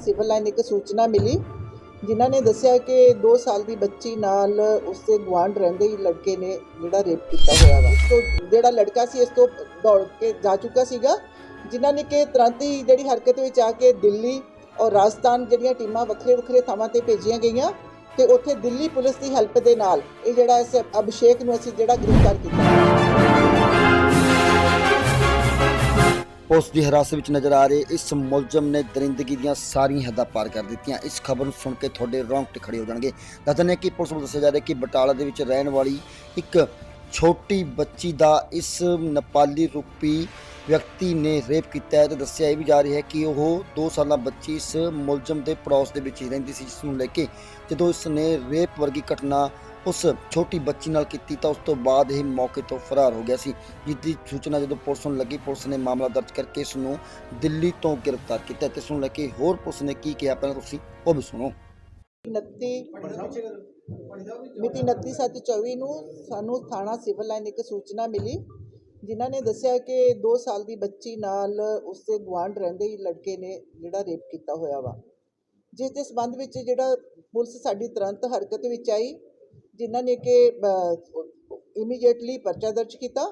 Civil line ਇੱਕ ਸੂਚਨਾ ਮਿਲੀ, ਜਿਨ੍ਹਾਂ ਨੇ ਦੱਸਿਆ ਕਿ 2 ਸਾਲ ਦੀ ਬੱਚੀ ਨਾਲ ਉਸਦੇ ਗੁਆਂਢ ਰਹਿੰਦੇ ਹੀ ਲੜਕੇ ਨੇ ਜਿਹੜਾ ਰੇਪ ਕੀਤਾ ਹੋਇਆ ਵਾ। ਤੋਂ ਜਿਹੜਾ ਲੜਕਾ ਸੀ, ਇਸ ਤੋਂ ਦੌੜ ਕੇ ਜਾ ਚੁੱਕਾ ਸੀਗਾ, ਜਿਨ੍ਹਾਂ ਨੇ ਕਿ ਤੁਰੰਤ ਹੀ ਜਿਹੜੀ ਹਰਕਤ ਵਿੱਚ ਆ ਕੇ ਦਿੱਲੀ ਔਰ ਰਾਜਸਥਾਨ ਜਿਹੜੀਆਂ ਟੀਮਾਂ ਵੱਖਰੇ ਵੱਖਰੇ ਥਾਵਾਂ ਤੇ ਭੇਜੀਆਂ ਗਈਆਂ ਤੇ ਉੱਥੇ ਦਿੱਲੀ ਪੁਲਿਸ ਦੀ ਹੈਲਪ ਦੇ ਨਾਲ ਇਹ ਜਿਹੜਾ ਇਸ ਅਭਿਸ਼ੇਕ ਨੂੰ ਅਸੀਂ ਜਿਹੜਾ ਗ੍ਰਿਫਤਾਰ ਕੀਤਾ। ਪੁਲਿਸ ਦੀ ਹਿਰਾਸਤ ਵਿੱਚ ਨਜ਼ਰ ਆ ਰਹੇ ਇਸ ਮੁਲਜ਼ਮ ਨੇ ਦਰਿੰਦਗੀ ਦੀਆਂ ਸਾਰੀਆਂ ਹੱਦਾਂ ਪਾਰ ਕਰ ਦਿੱਤੀਆਂ। ਇਸ ਖਬਰ ਨੂੰ ਸੁਣ ਕੇ ਤੁਹਾਡੇ ਰੌਂਗਟੇ ਖੜੇ ਹੋ ਜਾਣਗੇ। ਦੱਸਦੇ ਨੇ ਕਿ ਪੁਲਿਸ ਨੂੰ ਦੱਸਿਆ ਜਾ ਰਿਹਾ ਕਿ ਬਟਾਲਾ ਦੇ ਵਿੱਚ ਰਹਿਣ ਵਾਲੀ ਇੱਕ ਛੋਟੀ ਬੱਚੀ ਦਾ ਇਸ ਨੇਪਾਲੀ ਰੂਪੀ ਵਿਅਕਤੀ ਨੇ ਰੇਪ ਕੀਤਾ ਹੈ ਤੇ ਦੱਸਿਆ ਇਹ ਵੀ ਜਾ ਰਿਹਾ ਹੈ ਕਿ ਉਹ 2 ਸਾਲਾਂ ਬੱਚੀ ਇਸ ਮੁਲਜ਼ਮ ਦੇ ਪੜੋਸ ਦੇ ਵਿੱਚ ਹੀ ਰਹਿੰਦੀ ਸੀ, ਜਿਸ ਨੂੰ ਲੈ ਕੇ ਜਦੋਂ ਇਸ ਨੇ ਰੇਪ ਵਰਗੀ ਘਟਨਾ ਉਸ ਛੋਟੀ ਬੱਚੀ ਨਾਲ ਕੀਤੀ ਤਾਂ ਉਸ ਤੋਂ ਬਾਅਦ ਇਹ ਮੌਕੇ ਤੋਂ ਫਰਾਰ ਹੋ ਗਿਆ ਸੀ। ਜਿਸ ਦੀ ਸੂਚਨਾ ਜਦੋਂ ਪੁਲਿਸ ਨੂੰ ਲੱਗੀ, ਪੁਲਿਸ ਨੇ ਮਾਮਲਾ ਦਰਜ ਕਰਕੇ ਇਸ ਨੂੰ ਦਿੱਲੀ ਤੋਂ ਗ੍ਰਿਫਤਾਰ ਕੀਤਾ ਤੇ ਇਸ ਨੂੰ ਲੈ ਕੇ ਹੋਰ ਪੁਲਿਸ ਨੇ ਕੀ ਕਿਹਾ ਪਹਿਲਾਂ ਤੁਸੀਂ ਉਹ ਵੀ ਸੁਣੋ। 29 ਮਿਤੀ 29/7/24 ਨੂੰ ਸਾਨੂੰ ਥਾਣਾ ਸਿਵਲ ਲਾਈਨ ਇੱਕ ਸੂਚਨਾ ਮਿਲੀ ਜਿਨ੍ਹਾਂ ਨੇ ਦੱਸਿਆ ਕਿ 2 ਸਾਲ ਦੀ ਬੱਚੀ ਨਾਲ ਉਸਦੇ ਗੁਆਂਢ ਰਹਿੰਦੇ ਹੀ ਲੜਕੇ ਨੇ ਜਿਹੜਾ ਰੇਪ ਕੀਤਾ ਹੋਇਆ ਵਾ। ਜਿਸ ਦੇ ਸਬੰਧ ਵਿੱਚ ਜਿਹੜਾ ਪੁਲਿਸ ਸਾਡੀ ਤੁਰੰਤ ਹਰਕਤ ਵਿੱਚ ਆਈ, ਜਿਨ੍ਹਾਂ ਨੇ ਕਿ ਇਮੀਡੀਏਟਲੀ ਪਰਚਾ ਦਰਜ ਕੀਤਾ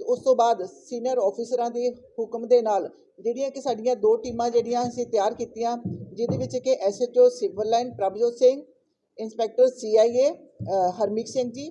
ਤੇ ਉਸ ਤੋਂ ਬਾਅਦ ਸੀਨੀਅਰ ਆਫੀਸਰਾਂ ਦੇ ਹੁਕਮ ਦੇ ਨਾਲ ਜਿਹੜੀਆਂ ਕਿ ਸਾਡੀਆਂ ਦੋ ਟੀਮਾਂ ਜਿਹੜੀਆਂ ਅਸੀਂ ਤਿਆਰ ਕੀਤੀਆਂ, ਜਿਹਦੇ ਵਿੱਚ ਕਿ SHO civil line Prabhjot Singh inspector CIA Harmeet Singh ji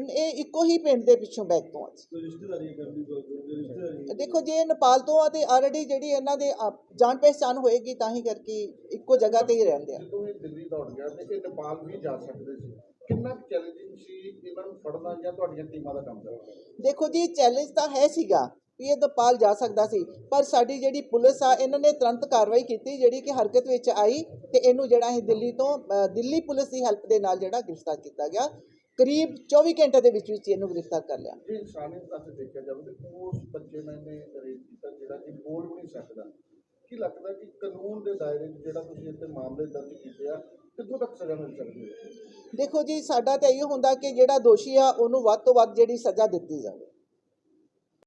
ਇਹ ਇੱਕੋ ਹੀ ਪਿੰਡ ਦੇ ਪਿੱਛੋਂ ਬੈਕ ਤੋਂ ਆ ਦੇਖੋ ਜੇ ਇਹ ਨੇਪਾਲ ਤੋਂ ਆ ਤੇ ਆਲਰੇਡੀ ਜਿਹੜੀ ਇਹਨਾਂ ਦੇ ਜਾਣ ਪਹਿਚਾਣ ਹੋਏਗੀ ਤਾਂ ਹੀ ਕਰਕੇ ਇੱਕੋ ਜਗ੍ਹਾ ਤੇ ਹੀ ਰਹਿੰਦੇ ਆ। ਜਦੋਂ ਇਹ ਦਿੱਲੀ ਦੌੜ ਗਿਆ ਤੇ ਇਹ ਨੇਪਾਲ ਵੀ ਜਾ ਸਕਦੇ ਸੀ। ਕਿੰਨਾ ਚੈਲੰਜਿੰਗ ਸੀ ਇਹਨਾਂ ਨੂੰ ਫੜਨਾ ਜਾਂ ਤੁਹਾਡੀਆਂ ਟੀਮਾਂ ਦਾ ਕੰਮ ਕਰਨਾ? ਦੇਖੋ ਜੀ ਚੈਲੰਜ ਤਾਂ ਹੈ ਸੀਗਾ ਵੀ ਇਹ ਨੇਪਾਲ ਜਾ ਸਕਦਾ ਸੀ ਪਰ ਸਾਡੀ ਜਿਹੜੀ ਪੁਲਿਸ ਆ ਇਹਨਾਂ ਨੇ ਤੁਰੰਤ ਕਾਰਵਾਈ ਕੀਤੀ ਜਿਹੜੀ ਕਿ ਹਰਕਤ ਵਿੱਚ ਆਈ ਤੇ ਇਹਨੂੰ ਜਿਹੜਾ ਅਸੀਂ ਦਿੱਲੀ ਤੋਂ ਦਿੱਲੀ ਪੁਲਿਸ ਦੀ ਹੈਲਪ ਦੇ ਨਾਲ ਜਿਹੜਾ ਗ੍ਰਿਫਤਾਰ ਕੀਤਾ ਗਿਆ। ਕਰੀਬ 24 ਘੰਟੇ ਦੇ ਵਿੱਚ ਵਿੱਚ ਇਹਨੂੰ ਗ੍ਰਿਫਤਾਰ ਕਰ ਲਿਆ। ਜੇ ਇਨਸਾਨੀਅਤ ਪਾਸੇ ਦੇਖਿਆ ਜਾਵੇ ਤੇ ਉਸ ਬੱਚੇ ਨੇ ਇਹਨੇ ਰੇਪ ਕੀਤਾ ਜਿਹੜਾ ਕਿ ਬੋਲ ਵੀ ਨਹੀਂ ਸਕਦਾ। ਕੀ ਲੱਗਦਾ ਕਿ ਕਾਨੂੰਨ ਦੇ ਦਾਇਰੇ 'ਚ ਜਿਹੜਾ ਤੁਸੀਂ ਇੱਥੇ ਮਾਮਲੇ ਦਰਜ ਕੀਤੇ ਆ ਕਿੱਥੋਂ ਤੱਕ ਸਜ਼ਾ ਮਿਲ ਸਕਦੀ ਹੈ? ਦੇਖੋ ਜੀ ਸਾਡਾ ਤਾਂ ਇਹੋ ਹੁੰਦਾ ਕਿ ਜਿਹੜਾ ਦੋਸ਼ੀ ਆ ਉਹਨੂੰ ਵੱਧ ਤੋਂ ਵੱਧ ਜਿਹੜੀ ਸਜ਼ਾ ਦਿੱਤੀ ਜਾਵੇ।